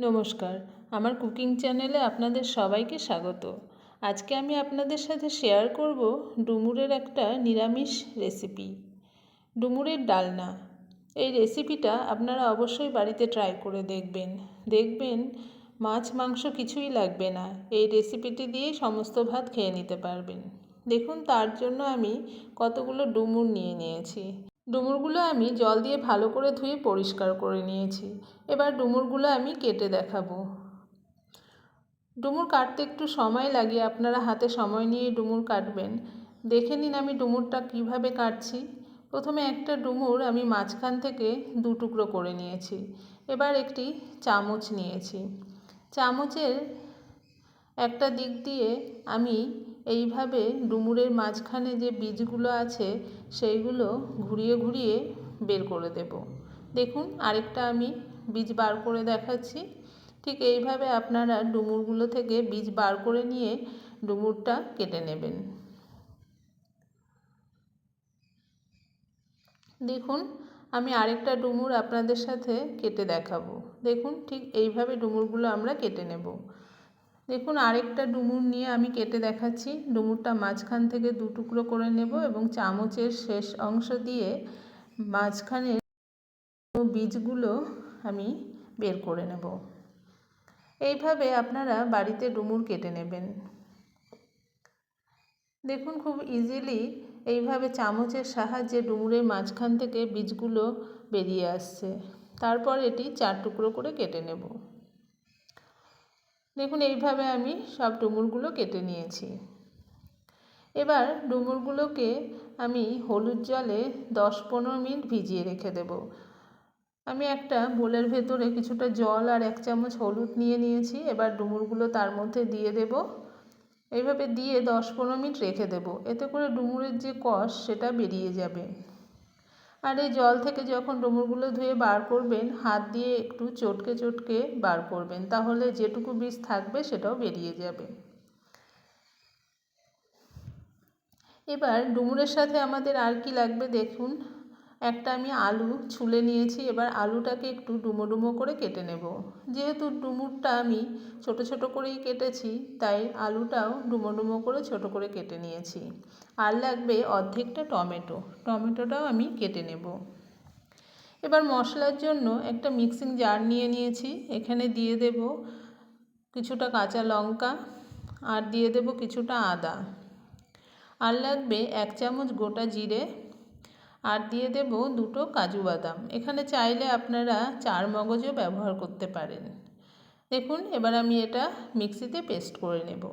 নমস্কার। আমার কুকিং চ্যানেলে আপনাদের সবাইকে স্বাগত। আজকে আমি আপনাদের সাথে শেয়ার করব ডুমুরের একটা নিরামিষ রেসিপি, ডুমুরের ডালনা। এই রেসিপিটা আপনারা অবশ্যই বাড়িতে ট্রাই করে দেখবেন। দেখবেন মাছ, মাংস কিছুই লাগবে না। এই রেসিপিটি দিয়েই সমস্ত ভাত খেয়ে নিতে পারবেন। দেখুন, তার জন্য আমি কতগুলো ডুমুর নিয়ে নিয়েছি। ডুমুরগুলো আমি জল দিয়ে ভালো করে ধুয়ে পরিষ্কার করে নিয়েছি। এবার ডুমুরগুলো আমি কেটে দেখাবো। ডুমুর কাটতে একটু সময় লাগে, আপনারা হাতে সময় নিয়ে ডুমুর কাটবেন। দেখে নিন আমি ডুমুরটা কীভাবে কাটছি। প্রথমে একটা ডুমুর আমি মাঝখান থেকে দু টুকরো করে নিয়েছি। এবার একটি চামচ নিয়েছি। চামচের একটা দিক দিয়ে আমি এইভাবে ডুমুরের মাঝখানে যে বীজগুলো আছে, সেইগুলো ঘুরিয়ে ঘুরিয়ে বের করে দেব। দেখুন, আরেকটা আমি বীজ বার করে দেখাচ্ছি। ঠিক এইভাবে আপনারা ডুমুরগুলো থেকে বীজ বার করে নিয়ে ডুমুরটা কেটে নেবেন। দেখুন, আমি আরেকটা ডুমুর আপনাদের সাথে কেটে দেখাবো। দেখুন, ঠিক এইভাবে ডুমুরগুলো আমরা কেটে নেব। দেখুন, আরেকটা ডুমুর নিয়ে আমি কেটে দেখাচ্ছি। ডুমুরটা মাঝখান থেকে দু টুকরো করে নেব এবং চামচের শেষ অংশ দিয়ে মাঝখানে বীজগুলো আমি বের করে নেব। এইভাবে আপনারা বাড়িতে ডুমুর কেটে নেবেন। দেখুন, খুব ইজিলি এইভাবে চামচের সাহায্যে ডুমুরের মাঝখান থেকে বীজগুলো বেরিয়ে আসছে। তারপর এটি চার টুকরো করে কেটে নেব। দেখুন, এইভাবে আমি সব ডুমুরগুলো কেটে নিয়েছি। এবার ডুমুরগুলোকে আমি হলুদ জলে দশ পনেরো মিনিট ভিজিয়ে রেখে দেব। আমি একটা বোলের ভেতরে কিছুটা জল আর এক চামচ হলুদ নিয়ে নিয়েছি। এবার ডুমুরগুলো তার মধ্যে দিয়ে দেব। এইভাবে দিয়ে দশ পনেরো মিনিট রেখে দেব। এতে করে ডুমুরের যে কষ, সেটা বেরিয়ে যাবে। আর এই জল থেকে যখন ডুমুরগুলো ধুয়ে বার করবেন, হাত দিয়ে একটু চটকে চটকে বার করবেন, তাহলে যেটুকু বীজ থাকবে সেটাও বেরিয়ে যাবে। এবার ডুমুরের সাথে আমাদের আর কি লাগবে দেখুন। একটা আমি আলু ছুলে নিয়েছি, এবার আলুটাকে একটু ডুমো ডুমো করে কেটে নেব। যেহেতু ডুমুরটা আমি ছোট ছোট করেই কেটেছি, তাই আলুটাও ডুমো ডুমো করে ছোট করে কেটে নিয়েছি। আর লাগবে অর্ধেকটা টমেটো, টমেটোটাও আমি কেটে নেব। এবার মশলার জন্য একটা মিক্সিং জার নিয়ে নিয়েছি, এখানে দিয়ে দেব কিছুটা কাঁচা লঙ্কা আর দিয়ে দেব কিছুটা আদা। আর লাগবে এক চামচ গোটা জিরে আর দিয়ে দেব দুটো কাজু বাদাম। এখানে চাইলে আপনারা চার মগজও ব্যবহার করতে পারেন। দেখুন, এবার আমি এটা মিক্সিতে পেস্ট করে নেব।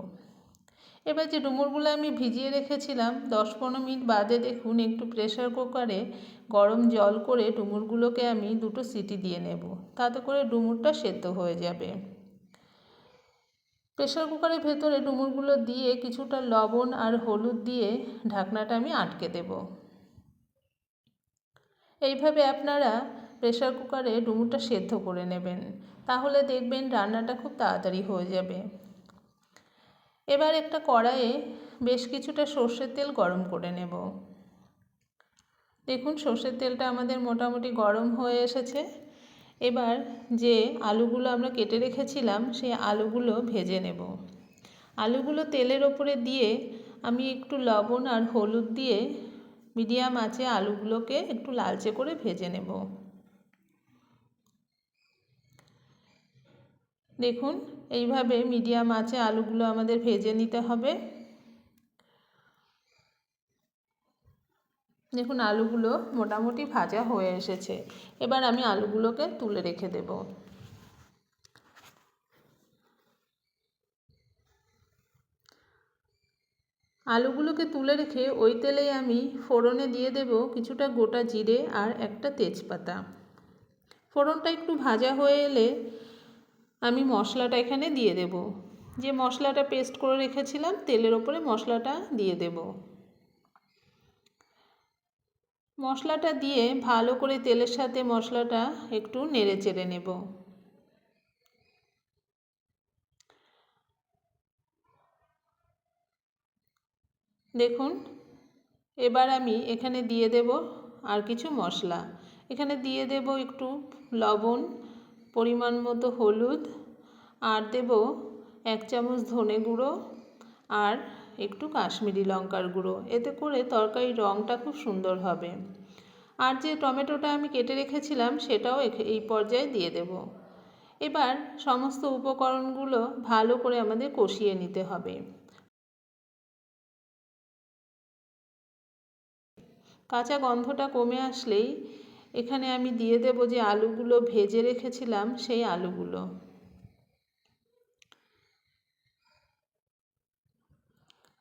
এবার যে ডুমুরগুলো আমি ভিজিয়ে রেখেছিলাম, দশ পনেরো মিনিট বাদে দেখুন, একটু প্রেশার কুকারে গরম জল করে ডুমুরগুলোকে আমি দুটো সিটি দিয়ে নেব। তাতে করে ডুমুরটা সেদ্ধ হয়ে যাবে। প্রেশার কুকারের ভেতরে ডুমুরগুলো দিয়ে কিছুটা লবণ আর হলুদ দিয়ে ঢাকনাটা আমি আটকে দেব। এইভাবে আপনারা প্রেশার কুকারে ডুমুরটা সেদ্ধ করে নেবেন। তাহলে দেখবেন রান্নাটা খুব তাড়াতাড়ি হয়ে যাবে। এবার একটা কড়াইয়ে বেশ কিছুটা সর্ষের তেল গরম করে নেব। দেখুন সর্ষের তেলটা আমাদের মোটামুটি গরম হয়ে এসেছে। এবার যে আলুগুলো আমরা কেটে রেখেছিলাম, সেই আলুগুলো ভেজে নেব। আলুগুলো তেলের ওপরে দিয়ে আমি একটু লবণ আর হলুদ দিয়ে মিডিয়াম আঁচে আলুগুলোকে একটু লালচে করে ভেজে নেব। দেখুন, এইভাবে মিডিয়াম আঁচে আলুগুলো আমাদের ভেজে নিতে হবে। দেখুন, আলুগুলো মোটামুটি ভাজা হয়ে এসেছে। এবার আমি আলুগুলোকে তুলে রেখে দেব। আলুগুলোকে তুলে রেখে ওই তেলেই আমি ফোড়নে দিয়ে দেব কিছুটা গোটা জিরে আর একটা তেজপাতা। ফোড়নটা একটু ভাজা হয়ে এলে আমি মশলাটা এখানে দিয়ে দেব। যে মশলাটা পেস্ট করে রেখেছিলাম, তেলের ওপরে মশলাটা দিয়ে দেব। মশলাটা দিয়ে ভালো করে তেলের সাথে মশলাটা একটু নেড়ে চেড়ে নেব। দেখুন, এবার আমি এখানে দিয়ে দেব আর কিছু মশলা। এখানে দিয়ে দেব একটু লবণ, পরিমাণ মতো হলুদ, আর দেব এক চামচ ধনে গুঁড়ো আর একটু কাশ্মীরি লঙ্কার গুঁড়ো। এতে করে তরকারির রঙটা খুব সুন্দর হবে। আর যে টমেটোটা আমি কেটে রেখেছিলাম, সেটাও এই পর্যায়ে দিয়ে দেব। এবার সমস্ত উপকরণগুলো ভালো করে আমাদের কষিয়ে নিতে হবে। কাঁচা গন্ধটা কমে আসলেই এখানে আমি দিয়ে দেব যে আলুগুলো ভেজে রেখেছিলাম, সেই আলুগুলো।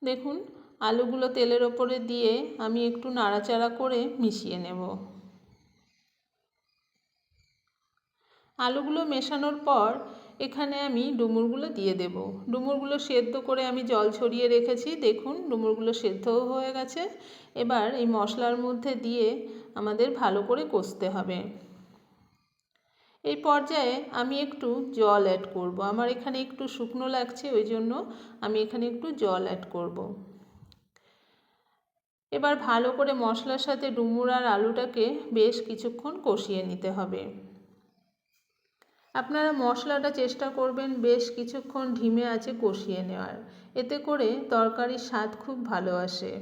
দেখুন, আলুগুলো তেলের ওপরে দিয়ে আমি একটু নাড়াচাড়া করে মিশিয়ে নেব। আলুগুলো মেশানোর পর এখানে আমি ডুমুরগুলো দিয়ে দেব। ডুমুরগুলো সেদ্ধ করে আমি জল ছড়িয়ে রেখেছি। দেখুন, ডুমুরগুলো সেদ্ধও হয়ে গেছে। এবার এই মশলার মধ্যে দিয়ে আমাদের ভালো করে কষতে হবে। এই পর্যায়ে আমি একটু জল অ্যাড করব। আমার এখানে একটু শুকনো লাগছে, ওই জন্য আমি এখানে একটু জল অ্যাড করব। এবার ভালো করে মশলার সাথে ডুমুর আর আলুটাকে বেশ কিছুক্ষণ কষিয়ে নিতে হবে। আপনারা মশলাটা চেষ্টা করবেন বেশ কিছুক্ষণ ঢিমে আছে কষিয়ে নেওয়ার। এতে করে তরকারির স্বাদ খুব ভালো আসে।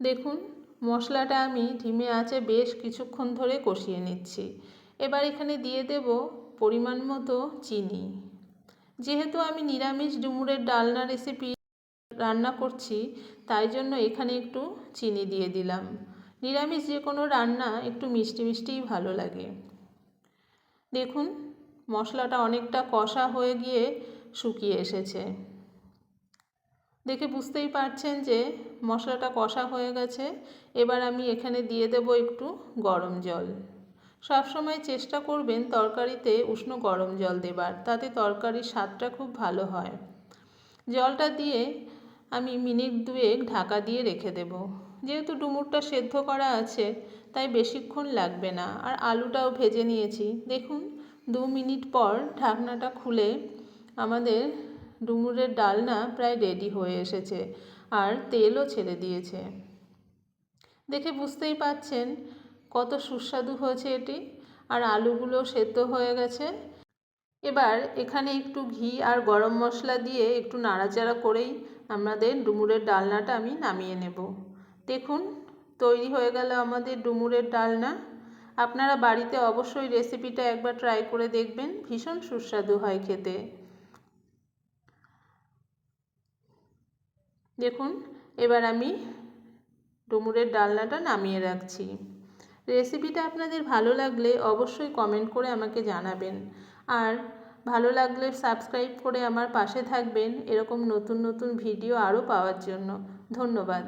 দেখুন, মশলাটা আমি ঢিমে আছে বেশ কিছুক্ষণ ধরে কষিয়ে নিচ্ছি। এবার এখানে দিয়ে দেব পরিমাণ মতো চিনি। যেহেতু আমি নিরামিষ ডুমুরের ডালনা রেসিপি রান্না করছি, তাই জন্য এখানে একটু চিনি দিয়ে দিলাম। নিরামিষ যে কোনো রান্না একটু মিষ্টি মিষ্টিই ভালো লাগে। দেখুন, মশলাটা অনেকটা কষা হয়ে গিয়ে শুকিয়ে এসেছে। দেখে বুঝতেই পারছেন যে মশলাটা কষা হয়ে গেছে। এবার আমি এখানে দিয়ে দেব একটু গরম জল। সব সময় চেষ্টা করবেন তরকারিতে উষ্ণ গরম জল দেবার, তাতে তরকারির স্বাদটা খুব ভালো হয়। জলটা দিয়ে আমি মিনিট দুয়েক ঢাকা দিয়ে রেখে দেব। যেহেতু ডুমুরটা সেদ্ধ করা আছে, তাই বেশিক্ষণ লাগবে না। আর আলুটাও ভেজে নিয়েছি। দেখুন, দু মিনিট পর ঢাকনাটা খুলে আমাদের ডুমুরের ডালনা প্রায় রেডি হয়ে এসেছে আর তেলও ছেড়ে দিয়েছে। দেখে বুঝতেই পাচ্ছেন কত সুস্বাদু হয়েছে এটি। আর আলুগুলো সেদ্ধ হয়ে গেছে। এবার এখানে একটু ঘি আর গরম মশলা দিয়ে একটু নাড়াচাড়া করেই আমাদের ডুমুরের ডালনাটা আমি নামিয়ে নেব। দেখুন, তৈরি হয়ে গেল আমাদের ডুমুরের ডালনা। আপনারা বাড়িতে অবশ্যই রেসিপিটা একবার ট্রাই করে দেখবেন, ভীষণ সুস্বাদু হয় খেতে। দেখুন, এবার আমি ডুমুরের ডালনাটা নামিয়ে রাখছি। রেসিপিটা আপনাদের ভালো লাগলে অবশ্যই কমেন্ট করে আমাকে জানাবেন। আর ভালো লাগলে সাবস্ক্রাইব করে আমার পাশে থাকবেন এরকম নতুন নতুন ভিডিও আরও পাওয়ার জন্য। ধন্যবাদ।